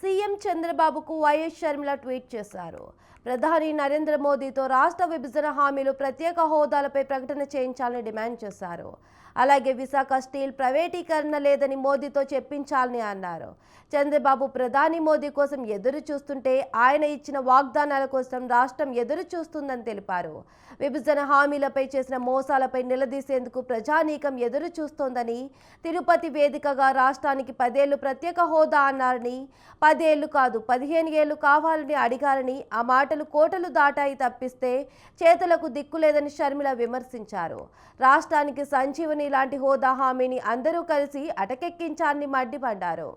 See. CM చంద్రబాబుకు YS Sharmila tweet చేశారు. ప్రధాని నరేంద్ర మోదీతో రాష్ట్ర విభజన హామీలు ప్రత్యేక హోదాలపై ప్రకటన చేయించాలని డిమాండ్ చేశారు. అలాగే విశాఖ స్టీల్ ప్రైవేటీకరణ లేదని మోదీతో చెప్పించాలని అన్నారు. చంద్రబాబు ప్రధాని మోదీ కోసం ఎదురు చూస్తుంటే ఆయన ఇచ్చిన వాగ్దానాల కోసం రాష్ట్రం ఎదురు చూస్తుందని తెలిపారు. విభజన హామీలపై చేసిన మోసాలపై నిలదీసేందుకు ప్రజానీకం ఎదురు చూస్తోందని తిరుపతి వేదికగా రాష్ట్రానికి పదేళ్ళు ప్రత్యేక హోదా అన్నారని పదే ఏళ్ళు కాదు పదిహేను ఏళ్ళు కావాలని అడిగారని ఆ మాటలు కోటలు దాటాయి తప్పిస్తే చేతులకు దిక్కులేదని షర్మిల విమర్శించారు. రాష్ట్రానికి సంజీవని లాంటి హోదా హామీని అందరూ కలిసి అటకెక్కించారని మండిపడ్డారు.